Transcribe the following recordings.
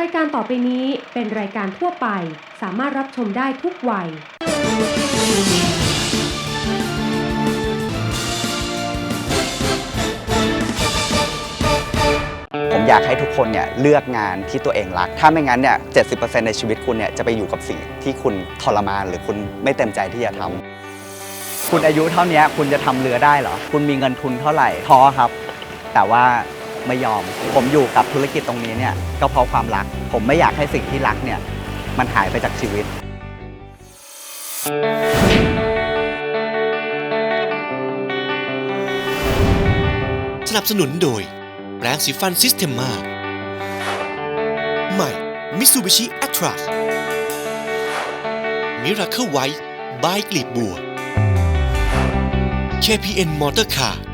รายการต่อไปนี้เป็นรายการทั่วไป สามารถรับชมได้ทุกวัย ผมอยากให้ทุกคนเนี่ยเลือกงานที่ตัวเองรัก ถ้าไม่งั้นเนี่ย 70%ในชีวิตคุณเนี่ยจะไปอยู่กับสิ่งที่คุณทรมาน หรือคุณไม่เต็มใจที่จะทำคุณอายุเท่านี้คุณจะทำเรือได้เหรอ คุณมีเงินทุนเท่าไหร่ท้อครับ แต่ว่า ไม่ยอม ผมอยู่กับธุรกิจตรงนี้เนี่ยก็เพราะความรัก ผมไม่อยากให้สิ่งที่รักเนี่ยมันหายไปจากชีวิต สนับสนุนโดยแปรงสีฟันซิสเ e มมาใหม่มิ t ูบิชิแอตราสมิราเคิลไวท์บายกลีบบัว KPN มอเตอร์คาร์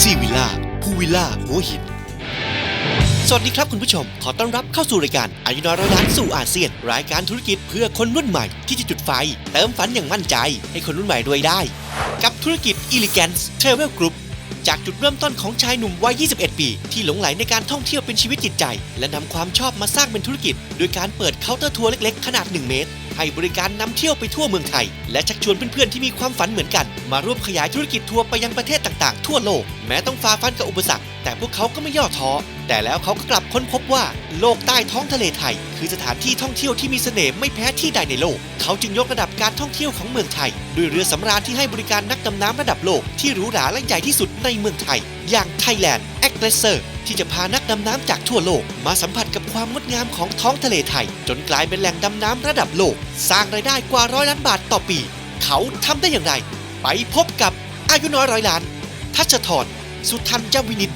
ซีวิล่าพูวิล่าหัวหิน สวัสดีครับคุณผู้ชม ขอต้อนรับเข้าสู่รายการอายุน้อยร้อยล้านสู่อาเซียน รายการธุรกิจเพื่อคนรุ่นใหม่ที่จะจุดไฟ เติมฝันอย่างมั่นใจ ให้คนรุ่นใหม่รวยได้ กับธุรกิจ Elegance Travel Group จากจุดเริ่มต้นของชายหนุ่มวัย 21 ปี ที่หลงไหลในการท่องเที่ยวเป็นชีวิตจิตใจ และนำความชอบมาสร้างเป็นธุรกิจ โดยการเปิดเคาน์เตอร์ทัวร์เล็กๆ ขนาด 1 เมตร ให้บริการนำเที่ยวไปทั่วเมืองไทย และชักชวนเพื่อนๆที่มีความฝันเหมือนกัน มาร่วมขยายธุรกิจทัวร์ไปยังประเทศต่างๆ ทั่วโลก แม้ต้องฝ่าฟันกับอุปสรรค แต่พวกเขาก็ไม่ย่อท้อ แต่แล้วเขาก็กลับค้นพบว่า โลกใต้ท้องทะเลไทย คือสถานที่ท่องเที่ยวที่มีเสน่ห์ไม่แพ้ที่ใดในโลก เขาจึงยกระดับการท่องเที่ยวของเมืองไทย ด้วยเรือสำราญที่ให้บริการนักดำน้ำระดับโลกที่หรูหราและใหญ่ที่สุดในเมืองไทย อย่าง Thailand a g g r e s s o r ที่จะพานักดำน้ำจากทั่วโลก มาสัมผัสกับความงดงามของท้องทะเลไทย จนกลายเป็นแหล่งดำน้ำระดับโลก สร้างรายได้กว่าร้อยล้านบาทต่อปี เขาทำได้อย่างไร ไปพบกับอายุน้อยร้อยล้าน ทัชทรสุทันจวินิต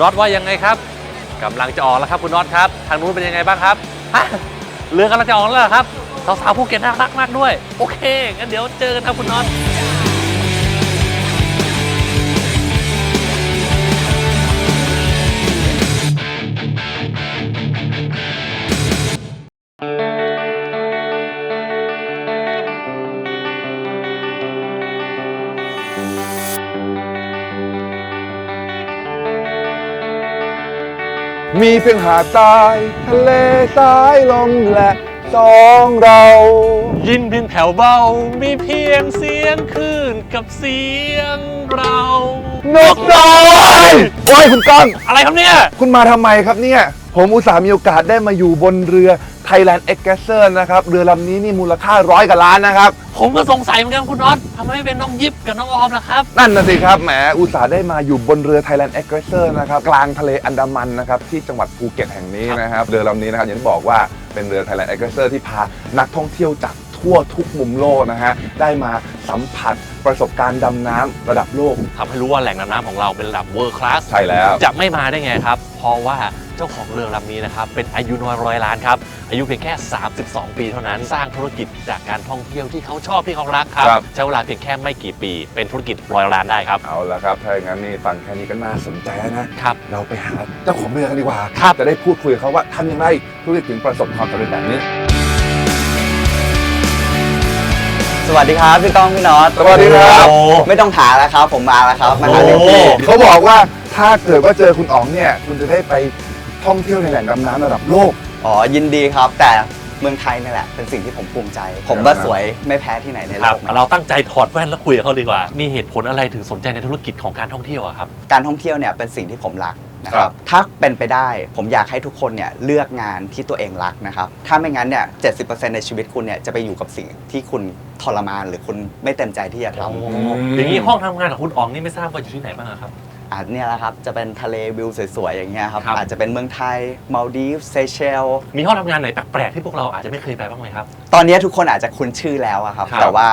น็อตว่ายังไงครับกำลังจะออกแล้วครับคุณน็อตครับ ทางนู้นเป็นยังไงบ้างครับเรือกำลังจะออกแล้วครับสาวๆภูเก็ตน่ารักมากด้วย โอเคงั้นเดี๋ยวเจอกันครับคุณน็อต มีเพียงหาดทราย ทะเลสายลมและสองเรา ยินเพียงแผ่วเบา มีเพียงเสียงคลื่นกับเสียงเรา นกน้อย โอ้ยคุณก้อง อะไรครับเนี่ย คุณมาทำไมครับเนี่ย ผมอุตส่าห์มีโอกาสได้มาอยู่บนเรือ Thailand e x g a s s e r นะครับ เรือลำนี้นี่มูลค่าร้อยกว่าล้านนะครับ ผมก็สงสัยเหมือนกันคุณน็อตทำไมไม่เป็นน้องยิบกับน้องออมล่ะครับ นั่นนะสิครับ แหม อุตส่าห์ได้มาอยู่บนเรือ Thailand e x g a s s e r นะครับ กลางทะเลอันดามันนะครับ ที่จังหวัดภูเก็ตแห่งนี้นะครับ เรือลำนี้นะครับอย่างที่บอกว่าเป็นเรือ Thailand e x g a s s e r ที่พานักท่องเที่ยวจาก ทั่วทุกมุมโลกนะฮะได้มาสัมผัสประสบการณ์ดำน้ำระดับโลก ทำให้รู้ว่าแหล่งน้ำน้ำของเราเป็นระดับ world class ใช่แล้ว จะไม่มาได้ไงครับ เพราะว่าเจ้าของเรือลำนี้นะครับ เป็นอายุน้อยร้อยล้านครับ อายุเพียงแค่ 32 ปีเท่านั้น สร้างธุรกิจจากการท่องเที่ยวที่เขาชอบที่เขารักครับ ครับ ใช้เวลาเพียงแค่ไม่กี่ปี เป็นธุรกิจร้อยล้านได้ครับ เอาละครับ ถ้าอย่างนั้นนี่ฟังแค่นี้ก็น่าสนใจแล้วนะ ครับ เราไปหาเจ้าของเรือกันดีกว่า ครับ จะได้พูดคุยกับเขาว่าทำอย่างไรธุรกิจถึงประสบความสำเร็จแบบนี้ สวัสดีครับพี่ก้องพี่น็อตสวัสดีครับ โอ้ไม่ต้องหาแล้วครับ ผมมาแล้วครับมาหาถึงที่เขาบอกว่าถ้าเกิดว่าเจอคุณอ๋องเนี่ย คุณจะได้ไปท่องเที่ยวในแหล่งดำน้ำระดับโลก อ๋อยินดีครับ แต่เมืองไทยนี่แหละ เป็นสิ่งที่ผมภูมิใจ ผมว่าสวยไม่แพ้ที่ไหนในคโลรับกนะ เราตั้งใจถอดแว่นแล้วคุยกับเขาดีกว่า มีเหตุผลอะไรถึงสนใจในธุรกิจของการท่องเที่ยวอะครับ การท่องเที่ยวเนี่ยเป็นสิ่งที่ผมรัก นะคครัรับบถ้าเป็นไปได้ผมอยากให้ทุกคนเนี่ยเลือกงานที่ตัวเองรักนะครับถ้าไม่งั้นเนี่ย70%ในชีวิตคุณเนี่ยจะไปอยู่กับสิ่งที่คุณทรมานหรือคุณไม่เต็มใจที่จะทำอย่างนี้ห้องทำงานของคุณอ๋องนี่ไม่ทราบว่าอยู่ที่ไหนบ้างอะครับ อาจเนี่ยแหละครับ จะเป็นทะเลวิวสวยๆ อย่างเงี้ยครับ ครับ อาจจะเป็นเมืองไทยมาลดีฟเซเชล มีห้องทำงานไหนแปลกๆที่พวกเราอาจจะไม่เคยไปบ้างไหมครับ ตอนนี้ทุกคนอาจจะคุ้นชื่อแล้วอะครับ ครับแต่ว่า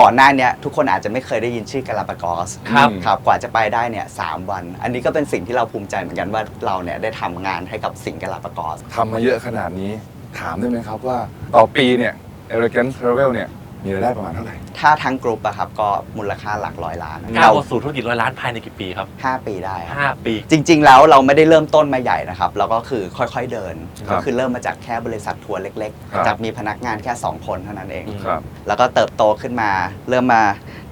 ก่อนหน้าเนี้ยทุกคนอาจจะไม่เคยได้ยินชื่อกาลาปากอสครับครับกว่าจะไปได้เนี่ยสามวัน อันนี้ก็เป็นสิ่งที่เราภูมิใจเหมือนกันว่าเราเนี่ยได้ทำงานให้กับสิงห์กาลาปากอส ทำมาเยอะขนาดนี้ ถามได้ไหมครับว่า ต่อปีเนี่ย Elegant Travel เนี่ย มีรายได้ประมาณเท่าไหร่ ถ้าทั้งกรุ๊ปอะครับก็มูลค่าหลักร้อยล้านก้าวสู่ธุรกิจร้อยล้านภายในกี่ปีครับห้าปีได้ครับห้าปี จริง ๆ แล้วเราไม่ได้เริ่มต้นมาใหญ่นะครับเราก็คือค่อยๆเดินครับก็คือเริ่มมาจากแค่บริษัททัวร์เล็กครับๆจากมีพนักงานแค่ 2 คนเท่านั้นเองอืมครับแล้วก็เติบโตขึ้นมา เริ่มมา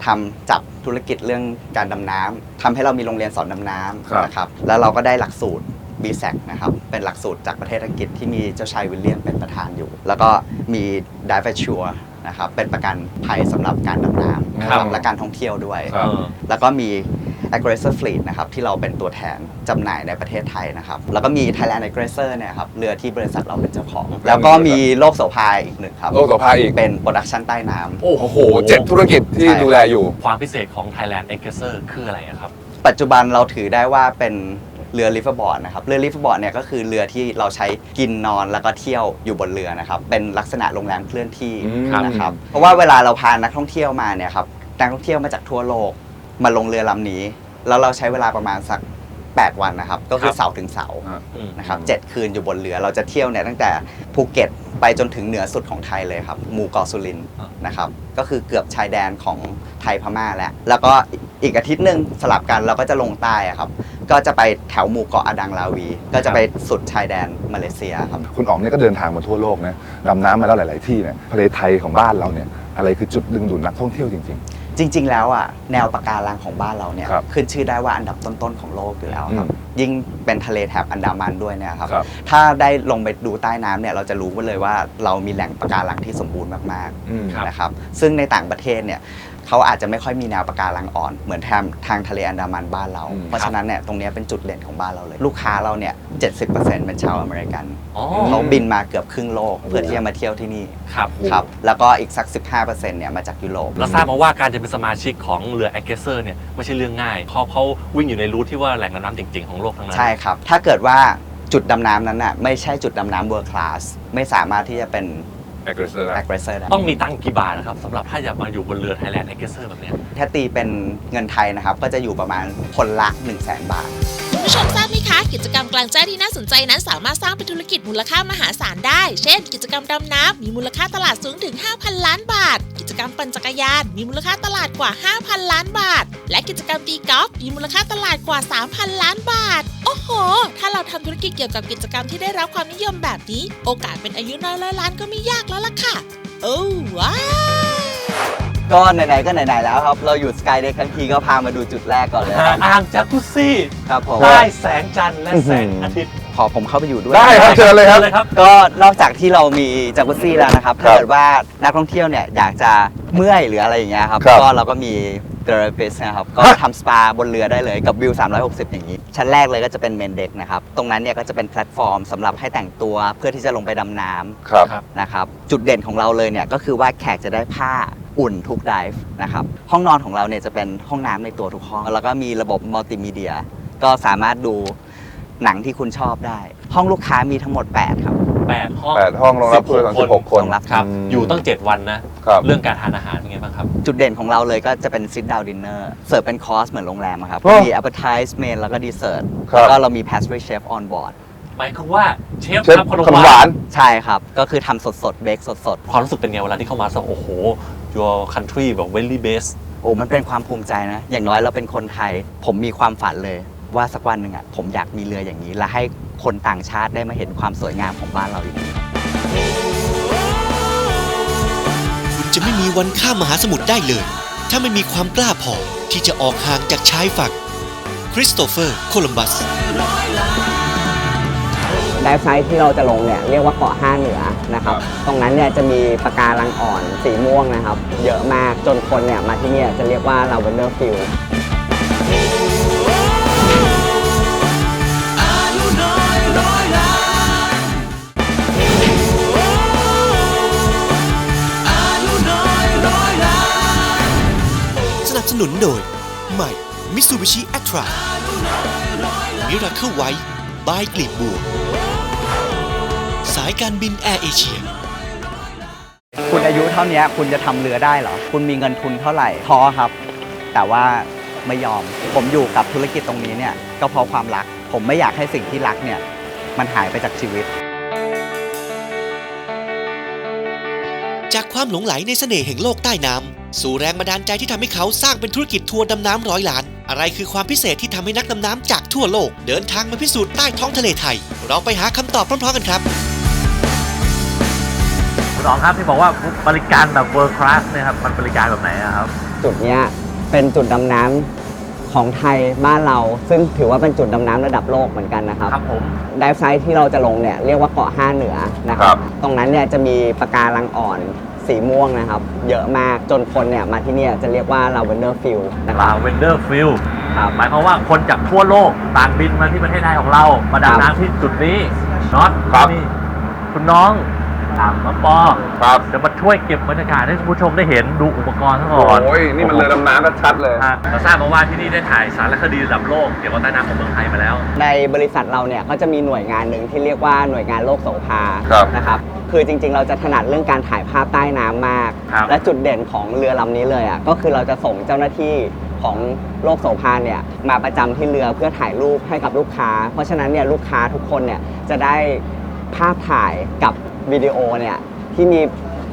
ทำจับธุรกิจเรื่องการดำน้ำทำให้เรามีโรงเรียนสอนดำน้ครับำนะครับแล้วเราก็ได้หลักสูตร b s a c นะครับ เป็นหลักสูตรจากประเทศอังกฤษที่มีเจ้าชายวิลเลียมเป็นประธานอยู่ แล้วก็มี d i v e s u r e นะครับเป็นประกันภัยสำหรับการดำน้ำนะครับครับและการท่องเที่ยวด้วย ครับเออแล้วก็มี Aggressor Fleet นะครับที่เราเป็นตัวแทนจำหน่ายในประเทศไทยนะครับแล้วก็มี Thailand Aggressor เนี่ยครับเรือที่บริษัทเราเป็นเจ้าของ แล้วก็มีโลกโสภาอีกหนึ่งครับโลกโสภาอีก เป็นโปรดักชันใต้น้ำ โอ้โอ้โหเจ็ดธุรกิจที่ใช่ ดูแลอยู่ ความพิเศษของ Thailand e x c e s s o r คืออะไรอะครับ ปัจจุบันเราถือได้ว่าเป็น เรือลิฟต์บอร์ดนะครับเรือลิฟต์บอร์ดเนี่ยก็คือเรือที่เราใช้กินนอนแล้วก็เที่ยวอยู่บนเรือนะครับเป็นลักษณะโรงแรมเคลื่อนที่อืมนะครับเพราะว่าเวลาเราพานักท่องเที่ยวมาเนี่ยครับนักท่องเที่ยวมาจากทั่วโลกมาลงเรือลำนี้ แล้วเราใช้เวลาประมาณสัก 8 วันนะครับ ก็คือครับเสาร์ถึงเสาร์อ่าอืมนะครับเจ็ดคืนอยู่บนเรือเราจะเที่ยวเนี่ยตั้งแต่ภูเก็ตไปจนถึงเหนือสุดของไทยเลยครับ หมู่เกาะสุรินทร์อ่านะครับก็คือเกือบชายแดนของไทยพม่าแล้ว แล้วก็อีกอาทิตย์หนึ่งสลับกันเราก็จะลงใต้อะครับก็จะไปแถวหมู่เกาะอดังลาวี ก็จะไปสุดชายแดนมาเลเซียครับคุณอ๋องเนี่ยก็เดินทางมาทั่วโลกนะดำน้ำมาแล้วหลาย ๆ ที่เนี่ยทะเลไทยของบ้านเราเนี่ย อะไรคือจุดดึงดูดนักท่องเที่ยวจริง จริง ๆ แล้วอะแนวปะการังของบ้านเราเนี่ยครับขึ้นชื่อได้ว่าอันดับต้นๆของโลกอยู่แล้วครับ อืมยิ่งเป็นทะเลแถบอันดามันด้วยเนี่ยครับครับ ถ้าได้ลงไปดูใต้น้ำเนี่ยเราจะรู้เลยว่าเรามีแหล่งปะการังที่สมบูรณ์มากอืมๆนะครับซึ่งในต่างประเทศเนี่ย เขาอาจจะไม่ค่อยมีแนวปะการังอ่อนเหมือนแถบทางทะเลอันดามันบ้านเราอืมเพราะฉะนั้นเนี่ยตรงเนี้ยเป็นจุดเด่นของบ้านเราเลย ลูกค้าเราเนี่ย70%เป็นชาวอเมริกันอ๋อ เขาบินมาเกือบครึ่งโลกเพื่อที่จะมาเที่ยวที่นี่ครับ ครับแล้วก็อีกสัก 15%เนี่ยมาจากยุโรป เราทราบมาว่าการจะเป็นสมาชิกของเรือ e x c e s s o r เนี่ยไม่ใช่เรื่องง่ายเพราะเขาวิ่งอยู่ในรูทที่ว่าแหล่งน้ำจริงๆของโลกทั้งนั้น ใช่ครับ ถ้าเกิดว่าจุดดำน้ำนั้นน่ะไม่ใช่จุดดำน้ำ world class ไม่สามารถที่จะเป็น aggressor ได้ aggressor ได้ต้องมีตังค์กี่บาทนะครับสำหรับถ้าอยากมาอยู่บนเรือ Thailand e x c e s s o r แบบเนี้ย ถ้าตีเป็นเงินไทยนะครับ ก็จะอยู่ประมาณคนละ 1 0 0 0 0แบาทคุณผู้ชมทราบไหมคะ กิจกรรมกลางแจ้งที่น่าสนใจนั้นสามารถสร้างเป็นธุรกิจมูลค่ามหาศาลได้ เช่น กิจกรรมดำน้ำมีมูลค่าตลาดสูงถึง 5,000 ล้านบาท กิจกรรมปั่นจักรยาน มีมูลค่าตลาดกว่า 5,000 ล้านบาท และกิจกรรมตีกอล์ฟมีมูลค่าตลาดกว่า 3,000 ล้านบาท โอ้โห ถ้าเราทำธุรกิจเกี่ยวกับกิจกรรมที่ได้รับความนิยมแบบนี้ โอกาสเป็นอายุน้อยร้อยล้านก็ไม่ยากแล้วล่ะค่ะ โอ้ว้าว ก็ไหนๆก็ไหนๆแล้วครับ เราอยู่สกายเด็กทั้งทีก็พามาดูจุดแรกก่อนเลยครับอ่างจากุซซี่ครับผมได้แสงจันทร์และแสงอาทิตย์ ขอผมเข้าไปอยู่ด้วย ได้ครับเชิญเลยครับเลยครับก็นอกจากที่เรามีจากุซซี่แล้วนะครับครัถ้าบเกิดว่านักท่องเที่ยวเนี่ยอยากจะเมื่อยหรืออะไรอย่างเงี้ยครับ ครับ ก็เราก็มีเทอราปิสนะครับ ก็ฮะทำสปาบนเรือได้เลยกับวิว 360 อย่างนี้ ชั้นแรกเลยก็จะเป็นเมนเด็กนะครับ ตรงนั้นเนี่ยก็จะเป็นแพลตฟอร์มสำหรับให้แต่งตัวเพื่อที่จะลงไปดำน้ำ ครับครับนะครับจุดเด่นของเราเลยเนี่ยก็คือว่าแขกจะได้ผ้า อุ่นทุกไดฟ์นะครับ ห้องนอนของเราเนี่ยจะเป็นห้องน้ำในตัวทุกห้อง แล้วก็มีระบบมัลติมีเดีย ก็สามารถดูหนังที่คุณชอบได้ ห้องลูกค้ามีทั้งหมด 8 ครับ8ห้อง แปดห้องรองรับผู้โดยสาร16คนรองรับ ครับมอยู่ตั้ง 7 วันนะ ครับ เรื่องการทานอาหารเป็นไงบ้างครับ จุดเด่นของเราเลยก็จะเป็น sit down dinner เสิร์ฟเป็นคอร์สเหมือนโรงแรมอะครับโอ้มี appetize main แล้วก็ dessert ครับ แล้วก็เรามี pastry chef on board หมายความว่าเชฟเชฟทำขนมขนมหหวาวานน ใช่ครับ ก็คือทำสดๆ เบคสดความรู้สึกเป็นไงเวลาที่เข้ามาสักโอ้โห your country แบบ very best ๆโอ้มันเป็นความภูมิใจนะ อย่างน้อยเราเป็นคนไทย ผมมีความฝันเลยว่าสักวันหนึ่งอะผมอยากมีเรืออย่างนี้ และให้คนต่างชาติได้มาเห็นความสวยงามของบ้านเราอย่างนี้คุณจะไม่มีวันข้ามมหาสมุทรได้เลย ถ้าไม่มีความกล้าพอที่จะออกห่างจากชายฝั่งคริสโตเฟอร์ โคลัมบัสไดฟ์ไซต์ที่เราจะลงเนี่ยเรียกว่าเกาะห้าเหนือนะครับ ตรงนั้นเนี่ยจะมีปะการังอ่อนสีม่วงนะครับ เยอะมากจนคนเนี่ยมาที่เนี่ยจะเรียกว่าลาเวนเดอร์ฟิลสนับสนุนโดย ใหม่ Mitsubishi a t r a มิราเคิลไวท์บายกลีบบัวสายการบินแอร์เอเชีย คุณอายุเท่านี้คุณจะทำเรือได้เหรอ คุณมีเงินทุนเท่าไหร่ท้อครับ แต่ว่าไม่ยอม ผมอยู่กับธุรกิจตรงนี้เนี่ยก็เพราะความรัก ผมไม่อยากให้สิ่งที่รักเนี่ยมันหายไปจากชีวิต จากความหลงไหลในเสน่ห์แห่งโลกใต้น้ำสู่แรงบันดาลใจที่ทำให้เขาสร้างเป็นธุรกิจทัวร์ดำน้ำร้อยล้าน อะไรคือความพิเศษที่ทำให้นักดำน้ำจากทั่วโลก เดินทางมาพิสูจน์ใต้ท้องทะเลไทย เราไปหาคำตอบพร้อมๆกันครับ คุณอ๋องครับที่บอกว่าบริการแบบ world class เนี่ยครับมันบริการแบบไหนอะครับ จุดเนี้ยเป็นจุดดำน้ำของไทยบ้านเรา ซึ่งถือว่าเป็นจุดดำน้ำระดับโลกเหมือนกันนะครับ ครับผม ไดฟ์ไซต์ที่เราจะลงเนี่ยเรียกว่าเกาะห้าเหนือนะคครัรับ บ ตรงนั้นเนี่ยจะมีปะการังอ่อนสีม่วงนะครับ เยอะมากจนคนเนี่ยมาที่เนี่ยจะเรียกว่า lavender field นะคลารับเวนเดอร์ฟิลครับ หมายความว่าคนจากทั่วโลกต่างบินมาที่ประเทศไทยของเรา มาดำน้ำที่จุดนี้น็อตครับ นี่คุณน้อง ถามมาปอครับจะมาช่วยเก็บบรรยากาศให้คุณผู้ชมได้เห็นดูอุปกรณ์ทั้งหมดโอ้ยนี่มันเรือดำน้ำชัดๆเลยอะเราทราบมาว่าที่นี่ได้ถ่ายสารคดีระดับโลกเกี่ยวกับใต้น้ำของเมืองไทยมาแล้ว ในบริษัทเราเนี่ยก็จะมีหน่วยงานหนึ่งที่เรียกว่าหน่วยงานโลกโสภาครับนะครับคือจริง ๆ เราจะถนัดเรื่องการถ่ายภาพใต้น้ำมากครับและจุดเด่นของเรือลำนี้เลยอะก็คือเราจะส่งเจ้าหน้าที่ของโลกโสภาเนี่ยมาประจำที่เรือเพื่อถ่ายรูปให้กับลูกค้า เพราะฉะนั้นเนี่ยลูกค้าทุกคนเนี่ยจะได้ภาพถ่ายกับ วิดีโอเนี่ยที่มี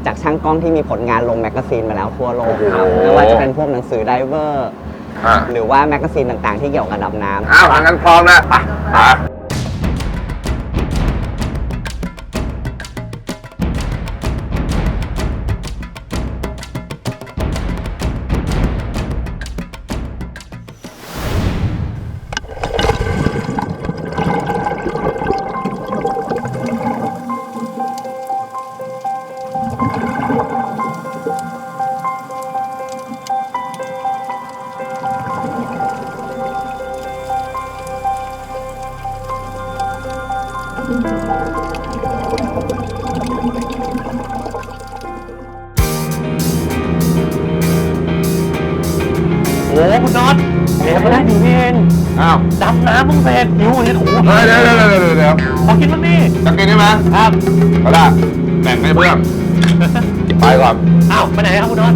จากช่างกล้องที่มีผลงานลงแมกกาซีนมาแล้วทั่วโลกครับโอ้โหไม่ว่าจะเป็นพวกหนังสือไดเวอร์ อะ หรือว่าแมกกาซีนต่างๆ ที่เกี่ยวกับดำน้ำ อ้าวทางกันพร้อมแล้วไปไป นบ้างดิจะกินได้ไหมครับก็ได้แบ่งให้เพื่อนไปก่อนอ้าวไปไหนครับคุณน็อต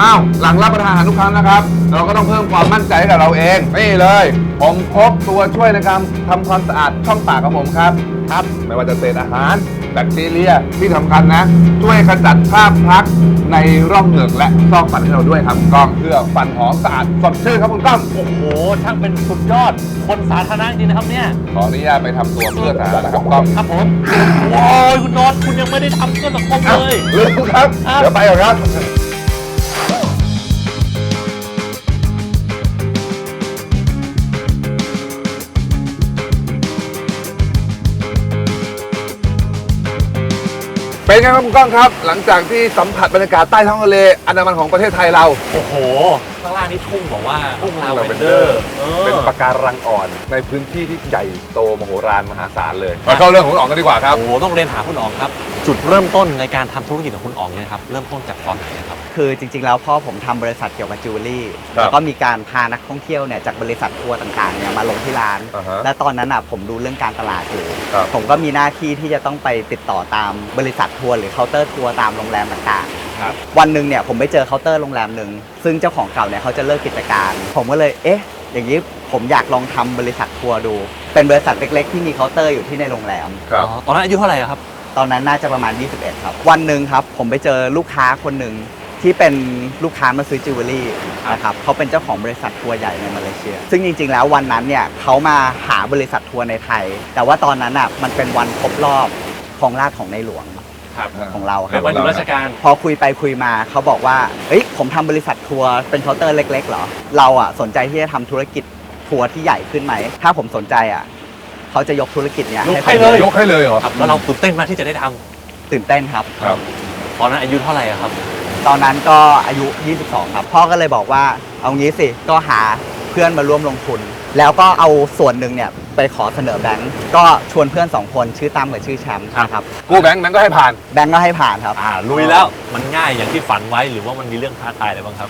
อ้าวหลังรับประทานอาหารทุกครั้งนะครับ เราก็ต้องเพิ่มความมั่นใจให้กับเราเองนี่เลยผมพกตัวช่วยในการทำความสะอาดช่องปากของผมครับ ครับ ไม่ว่าจะเศษอาหาร แบคทีเรียที่สำคัญนะ ช่วยขจัดคราบพลักในร่องเหงือกและซอกฟันให้เราด้วยครับคุณก้องเพื่อฟันหอมสะอาดสดชื่นครับคุณก้องโอ้โห ช่างเป็นสุดยอด คนสาธารณะจริงนะครับเนี่ย ขออนุญาตไปทำตัวเพื่อสาธารณะครับคุณก้องครับผมโอ้ยคุณน็อตคุณยังไม่ได้ทำเพื่อสังคมอ้าวเลย ลืมครับครับ เดี๋ยวไปก่อนครับ เป็นไงครับคุณก้องครับ หลังจากที่สัมผัสบรรยากาศใต้ท้องทะเลอันดามันของประเทศไทยเรา โอ้โห ข้างล่างนี่ทุ่งบอกว่าทุ่งลาเวน Lavender เดอร์เออเป็นปะการังอ่อนในพื้นที่ที่ใหญ่โตมโหฬารมหาศาลเลยมาเข้าเรื่องของคุณอ๋องกันดีกว่าครับ โอ้โห ต้องเรียนถามคุณอ๋องครับ จุดเริ่มต้นในการทำธุรกิจของคุณอ๋องเนี่ยครับเริ่มต้นจากตอนไหนครับคือจริงๆแล้วพ่อผมทำบริษัทเกี่ยวกับจิวเวลรี่ครับแล้วก็มีการพานักท่องเที่ยวเนี่ยจากบริษัททัวร์ต่างๆเนี่ยมาลงที่ร้านอ่าฮะและตอนนั้นอะผมดูเรื่องการตลาดอยู่ครับผมก็มีหน้าที่ที่จะต้องไปติดต่อตามบริษัททัวร์หรือเคาน์เตอร์ทัวร์ตามโรงแรมต่างๆครับวันหนึ่งเนี่ยผมไปเจอเคาน์เตอร์โรงแรมหนึ่งซึ่งเจ้าของเก่าเนี่ยเขาจะเลิกกิจการ ผมก็เลยเอ๊ะอย่างนี้ผมอยากลองทำบริษัททัวร์ดู เป็นบริษัทเล็ก ๆ ที่มีเคาน์เตอร์อยู่ที่ในโรงแรมครับอ๋อตอนนั้นอายุเท่าไหร่ครับ ตอนนั้นน่าจะประมาณ 21 ครับ วันหนึ่งครับ ผมไปเจอลูกค้าคนหนึ่งที่เป็นลูกค้ามาซื้อจิวเวลรี่นะครับเขาเป็นเจ้าของบริษัททัวร์ใหญ่ในมาเลเซีย ซึ่งจริง ๆ แล้ววันนั้นเนี่ยเขามาหาบริษัททัวร์ในไทย แต่ว่าตอนนั้นอะมันเป็นวันครบรอบของราชของในหลวงครับของเราคเป็รันบวันหยุดราชการ พอคุยไปคุยมาเขาบอกว่าเอ้ยผมทำบริษัททัวร์เป็นเคาน์เตอร์เล็ก ๆ เหรอ เราอะสนใจที่จะทำธุรกิจทัวร์ที่ใหญ่ขึ้นไหม ถ้าผมสนใจอะ เขาจะยกธุรกิจเนี้ยยกให้ผมให้เลย ยกให้เลยเหรอครับแล้วเราตื่นเต้นมากที่จะได้ทำตื่นเต้นครับ ครับ ตอนนั้นอายุเท่าไหร่อะครับ ตอนนั้นก็อายุ 22 ครับ พ่อก็เลยบอกว่าเอางี้สิก็หาเพื่อนมาร่วมลงทุน แล้วก็เอาส่วนหนึ่งเนี่ยไปขอเสนอแบงก์ก็ชวนเพื่อน2คนชื่อตั้มกับชื่อแชมป์นะครับ กู้แบงค์แบงค์ก็ให้ผ่าน แบงก์ก็ให้ผ่านครับ อ่าลุยแล้วมันง่ายอย่างที่ฝันไว้หรือว่ามันมีเรื่องท้าทายอะไรบ้างครับ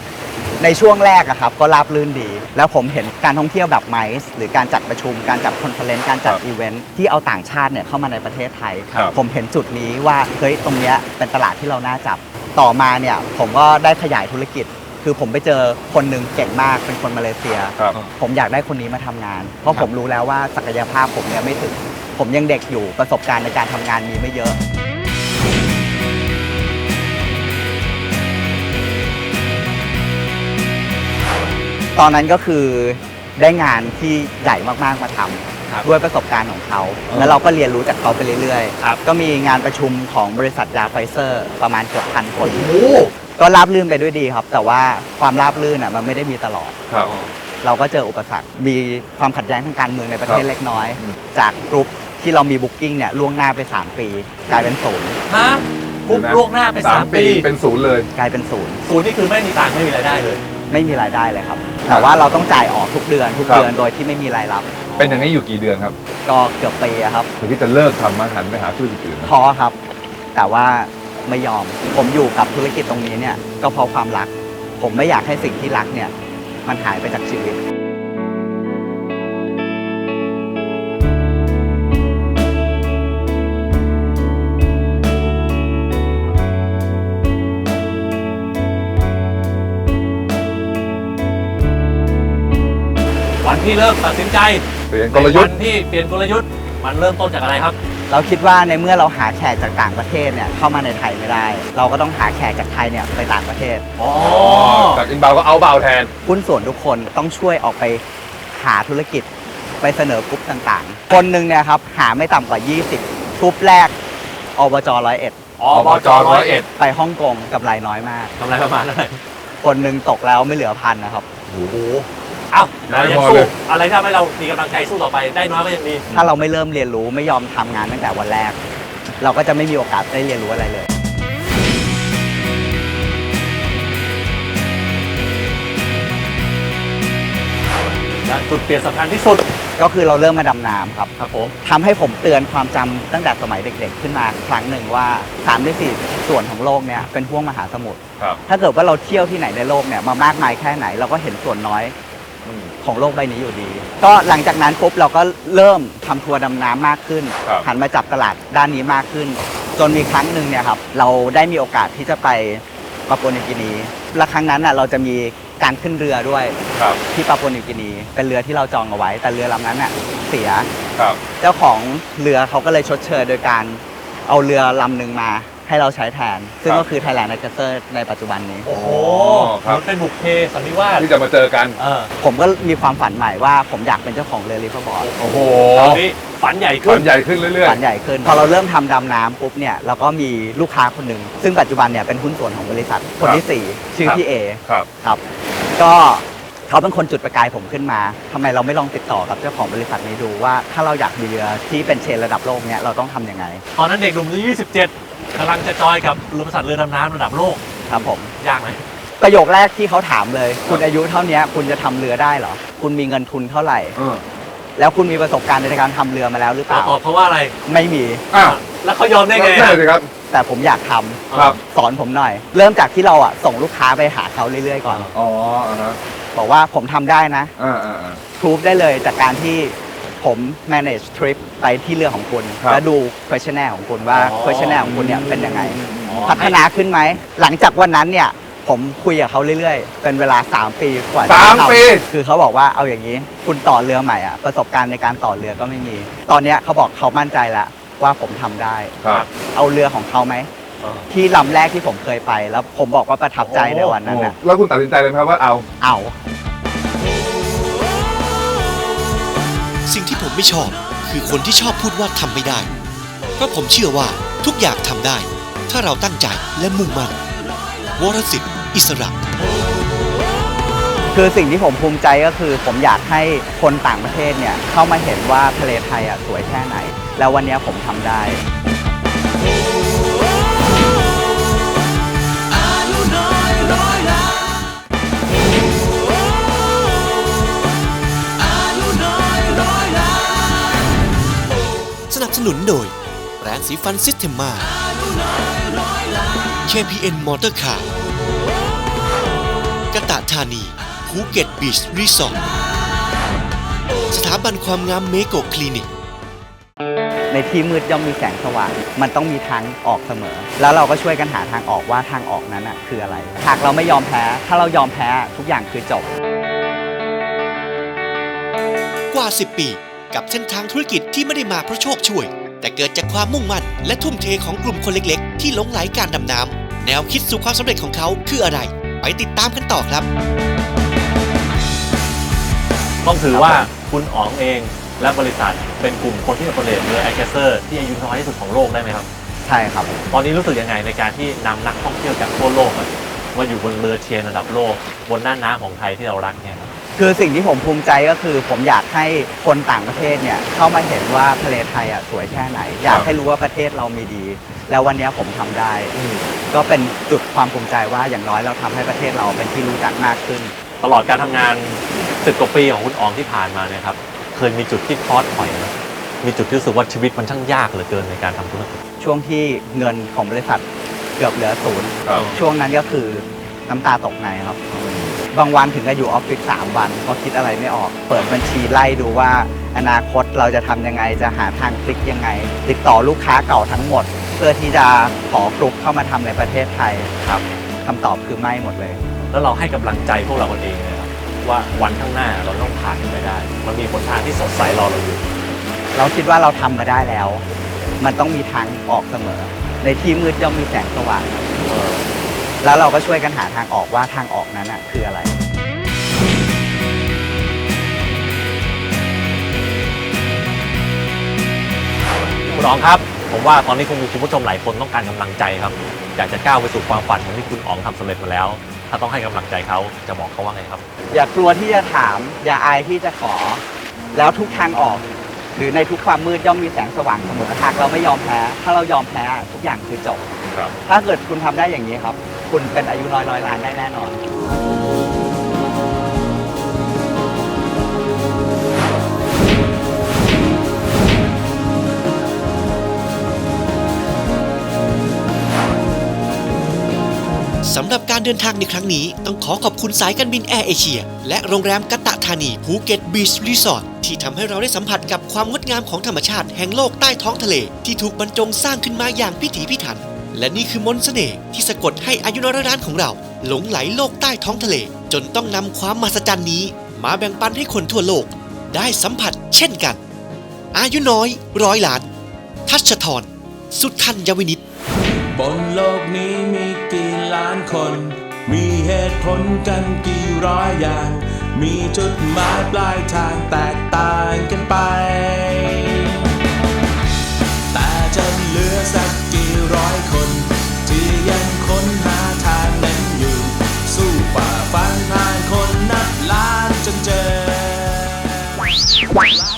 ในช่วงแรกอะครับก็ราบรื่นดี แล้วผมเห็นการท่องเที่ยวแบบไมซ์หรือการจัดประชุม การจัดคอนเฟอเรนซ์การจัดครับอีเวนท์ที่เอาต่างชาติเนี่ยเข้ามาในประเทศไทย ครับ ผมเห็นจุดนี้ว่าเฮ้ยตรงเนี้ยเป็นตลาดที่เราน่าจับต่อมาเนี่ยผมก็ได้ขยายธุรกิจ คือผมไปเจอคนหนึ่งเก่งมากเป็นคนมาเลเซีย ครับ ผมอยากได้คนนี้มาทำงาน เพราะผมรู้แล้วว่าศักยภาพผมเนี่ยไม่ถึง ผมยังเด็กอยู่ประสบการณ์ในการทำงานมีไม่เยอะ ตอนนั้นก็คือได้งานที่ใหญ่มากๆมาทำครับด้วยประสบการณ์ของเขาเออแล้วเราก็เรียนรู้จากเขาไปเรื่อยครับ ๆ ก็มีงานประชุมของบริษัทยาไฟเซอร์ประมาณเกือบพันคนก็ราบรื่นไปด้วยดีครับ แต่ว่าความราบรื่นอะมันไม่ได้มีตลอด ครับ เราก็เจออุปสรรค มีความขัดแย้งทางการเมืองในประเทศครับเล็กน้อย อืม จากกรุ๊ปที่เรามีบุ๊กิ้งเนี่ยล่วงหน้าไป 3 ปี กลายเป็นศูนย์ฮะปุ๊บล่วงหน้าไปสามปี เป็นศูนย์เลยกลายเป็นศูนย์ศูนย์นี่คือไม่มีตังค์ไม่มีรายได้เลย ไม่มีรายได้เลยครับ แต่ว่าเราต้องจ่ายออกทุกเดือนทุกครับเดือนโดยที่ไม่มีรายรับ เป็นอย่างนี้อยู่กี่เดือนครับก็เกือบปีอะครับถึงที่จะเลิกทำมาหันไปหาธุรกิจอื่นนะท้อครับ แต่ว่าไม่ยอมผมอยู่กับธุรกิจตรงนี้เนี่ยก็เพราะความรัก ผมไม่อยากให้สิ่งที่รักเนี่ยมันหายไปจากชีวิต ที่เริ่มตัดสินใจเปลี่ยนกลยุทธ์ ในวันที่เปลี่ยนกลยุทธ์มันเริ่มต้นจากอะไรครับ เราคิดว่าในเมื่อเราหาแขกจากต่างประเทศเนี่ยเข้ามาในไทยไม่ได้ เราก็ต้องหาแขกจากไทยเนี่ยไปต่างประเทศ อ๋อ จากอินบาวก็เอาเบาแทน หุ้นส่วนทุกคนต้องช่วยออกไปหาธุรกิจไปเสนอกรุ๊ปต่างๆ คนหนึ่งเนี่ยครับหาไม่ต่ำกว่า 20กรุ๊ปแรกอบจร้อยเอ็ดอบจร้อยเอ็ดไปฮ่องกงกับรายน้อยมาก กำไรประมาณเท่าไหร่คนหนึ่งตกแล้วไม่เหลือพันนะครับ โอ้โห เอ้าเรายังได้พอสู้เลยอะไรที่ทำให้เรามีกำลังใจสู้ต่อไปได้น้อยก็ยังมีถ้าเราไม่เริ่มเรียนรู้ไม่ยอมทำงานตั้งแต่วันแรก เราก็จะไม่มีโอกาสได้เรียนรู้อะไรเลย และจุดเปลี่ยนสำคัญที่สุดก็คือเราเริ่มมาดำน้ำครับครับผม ทำให้ผมเตือนความจำตั้งแต่สมัยเด็ก ๆ ขึ้นมาครั้งหนึ่งว่า3ใน4ส่วนของโลกเนี่ยเป็นห้วงมหาสมุทรครับ ถ้าเกิดว่าเราเที่ยวที่ไหนในโลกเนี่ยมามากมายแค่ไหนเราก็เห็นส่วนน้อย ของโลกใบนี้อยู่ดี ก็หลังจากนั้นปุ๊บเราก็เริ่มทำทัวร์ดำน้ำมากขึ้น ครับ หันมาจับตลาดด้านนี้มากขึ้น จนมีครั้งหนึ่งเนี่ยครับเราได้มีโอกาสที่จะไปปาปัวนิวกินีและครั้งนั้นน่ะเราจะมีการขึ้นเรือด้วยครับ ที่ปาปัวนิวกินี เป็นเรือที่เราจองเอาไว้ แต่เรือลำนั้นน่ะเสีย ครับ เจ้าของเรือเขาก็เลยชดเชยโดยการเอาเรือลำหนึ่งมา ให้เราใช้แทน ซึ่งครับก็คือ Thailand a g r i c u l t u r e ในปัจจุบันนี้ โอ้โหครับ มันเป็นบุกเพสันนิวาสที่จะมาเจอกัน เออผมก็มีความฝันใหม่ว่าผมอยากเป็นเจ้าของเรือริเวอร์บอร์ด โอ้โหตอนนี้ฝันใหญ่ฝัขึ้นน ใหญ่ขึ้นเรื่อยฝันใหญ่ขึ้น พอเราเริ่มทำดำน้ำปุ๊บเนี่ยเราก็มีลูกค้าคนหนึ่ง ซึ่งปัจจุบันเนี่ยเป็นหุ้นส่วนของบริษัทคนที่ 4 ชื่อพี่เอ ๆ ครับ ครับ ก็ เขาเป็นคนจุดประกายผมขึ้นมาทำไมเราไม่ลองติดต่อกับเจ้าของบริษัทนี้ดูว่า ถ้าเราอยากมีเรือที่เป็นเชนระดับโลกเนี่ยเราต้องทำยังไง ตอนนั้นเด็กหนุ่มอายุ27กำลังจะจอยกับเรือบริษัทเรือดำน้ำระดับโลกครับผมยากไหมประโยคแรกที่เขาถามเลย คุณอายุเท่านี้คุณจะทำเรือได้เหรอ คุณมีเงินทุนเท่าไหร่เออแล้วคุณมีประสบการณ์ในการทำเรือมาแล้วหรือเปเราล่าตอบเพราะว่าอะไรไม่มีอ้าวแล้วเขายอมได้ไงนั่นอะสิครับแต่ผมอยากทำครับสอนผมหน่อย เริ่มจากที่เราอะส่งลูกค้าไปหาเขาเรื่อยๆก่อนอ๋ออ่าฮะ บอกว่าผมทำได้นะอ่าอ่าอ่าพรูฟได้เลยจากการที่ผม manage trip ไปที่เรือของคุณ ครับ แล้วดู questionnaire ของคุณว่าอ๋อ questionnaire ของคุณเนี่ยเป็นยังไงอ๋อพัฒนาขึ้นไหม หลังจากวันนั้นเนี่ย ผมคุยกับเขาเรื่อยๆ เป็นเวลา 3 ปีกว่าจะสามทำปี คือเขาบอกว่าเอาอย่างนี้ คุณต่อเรือใหม่อะ ประสบการณ์ในการต่อเรือก็ไม่มี ตอนเนี้ยเขาบอกเขามั่นใจแล้วว่าผมทำได้ ครับ เอาเรือของเขาไหมเออ ที่ลำแรกที่ผมเคยไป แล้วผมบอกว่าประทับใจในวันนั้นโอ้นะแล้วคุณตัดสินใจเลยไหมครับว่าเอา เอาสิ่งที่ผมไม่ชอบ คือคนที่ชอบพูดว่าทำไม่ได้ เพราะผมเชื่อว่าทุกอย่างทำได้ ถ้าเราตั้งใจและมุ่งมั่นวรสิทธิ์อิสระ คือสิ่งที่ผมภูมิใจก็คือ ผมอยากให้คนต่างประเทศเนี่ยเข้ามาเห็นว่าทะเลไทยอะสวยแค่ไหน แล้ววันเนี้ยผมทำได้ สนับสนุนโดยแปรงสีฟันซิสเทมมา KPN มอเตอร์คาร์กะตะธานีภูเก็ตบีชรีสอร์ทสถาบันความงามเมโกคลินิก ในที่มืดย่อมมีแสงสว่าง มันต้องมีทางออกเสมอ แล้วเราก็ช่วยกันหาทางออกว่าทางออกนั้นอะคืออะไร หากเราไม่ยอมแพ้ ถ้าเรายอมแพ้ทุกอย่างคือจบ กว่า 10 ปี กับเส้นทางธุรกิจที่ไม่ได้มาเพราะโชคช่วย แต่เกิดจากความมุ่งมั่น และทุ่มเทของกลุ่มคนเล็กๆ ที่หลงไหลการดำน้ำแนวคิดสู่ความสำเร็จของเขาคืออะไร ไปติดตามกันต่อครับ ต้องถือว่าคุณอ๋องเองและบริษัทเป็นกลุ่มคนที่โอเปเรตเรือแอคเซอร์ที่อายุน้อยที่สุดของโลกได้ไหมครับ ใช่ครับ ตอนนี้รู้สึกยังไงในการที่นำนักท่องเที่ยวจากทั่วโลกอะมาอยู่บนเรือเชียร์ระดับโลก บนหน้าน้ำของไทยที่เรารักเนี่ย ครับคือสิ่งที่ผมภูมิใจก็คือ ผมอยากให้คนต่างประเทศเนี่ยเข้ามาเห็นว่าทะเลไทยอะสวยแค่ไหน อยากให้รู้ว่าประเทศเรามีดี แล้ววันนี้ผมทำได้ ก็เป็นจุดความภูมิใจว่าอย่างน้อยเราทำให้ประเทศเราเป็นที่รู้จักมากขึ้น ตลอดการทำงานสิบกว่าปีของคุณอ๋องที่ผ่านมาเนี่ยครับเคยมีจุดที่ท้อถอยไหมมีจุดที่รู้สึกว่าชีวิตมันช่างยากเหลือเกินในการทำธุรกิจ ช่วงที่เงินของบริษัทเกือบเหลือศูนย์ ครับ ช่วงนั้นก็คือน้ำตาตกในครับ บางวันถึงจะอยู่ออฟฟิศสามวันเพราะคิดอะไรไม่ออก เปิดบัญชีไล่ดูว่า อนาคตเราจะทำยังไงจะหาทางพลิกยังไง ติดต่อลูกค้าเก่าทั้งหมด เพื่อที่จะขอกรุ๊ปเข้ามาทำในประเทศไทยครับคำตอบคือไม่หมดเลย แล้วเราให้กำลังใจพวกเราคนเองนะครับว่าวันข้างหน้าเราต้องผ่านมันไปได้ มันมีผลทางที่สดใสรอเราอยู่ เราคิดว่าเราทำมาได้แล้ว มันต้องมีทางออกเสมอ ในที่มืดย่อมมีแสงสว่าง แล้วเราก็ช่วยกันหาทางออกว่าทางออกนั้นน่ะคืออะไร คุณอ๋องครับ ผมว่าตอนนี้คงมีคุณผู้ชมหลายคนต้องการกำลังใจครับ อยากจะก้าวไปสู่ความฝันเหมือนที่คุณอ๋องทำสำเร็จมาแล้ว ถ้าต้องให้กำลังใจเขาจะบอกเขาว่าไงครับ อย่ากลัวที่จะถาม อย่าอายที่จะขอ แล้วทุกทางออก หรือในทุกความมืดย่อมมีแสงสว่างเสมอหากเราไม่ยอมแพ้ ถ้าเรายอมแพ้ทุกอย่างคือจบ ครับ ถ้าเกิดคุณทำได้อย่างนี้ครับ คุณเป็นอายุร้อยร้อยล้านได้แน่นอน สำหรับการเดินทางในครั้งนี้ต้องขอขอบคุณสายการบินแอร์เอเชีย และโรงแรมกัตตะธานีภูเก็ตบีชรีสอร์ทที่ทำให้เราได้สัมผัสกับความงดงามของธรรมชาติแห่งโลกใต้ท้องทะเล ที่ถูกบรรจงสร้างขึ้นมาอย่างพิถีพิถัน และนี่คือมนต์เสน่ห์ที่สะกดให้อายุนอยร้านของเรา หลงไหลโลกใต้ท้องทะเล จนต้องนำความมหัศจรรย์นี้ มาแบ่งปันให้คนทั่วโลก ได้สัมผัสเช่นกัน อายุน้อยร้อยล้าน ทัชทรสุทัญญวินิตบนโลกนี้มีกี่ล้านคน มีเหตุผลกันกี่ร้อยอย่าง มีจุดหมายปลายทางแตกต่างกันไป แต่จะเหลือสักกี่ร้อย Wow.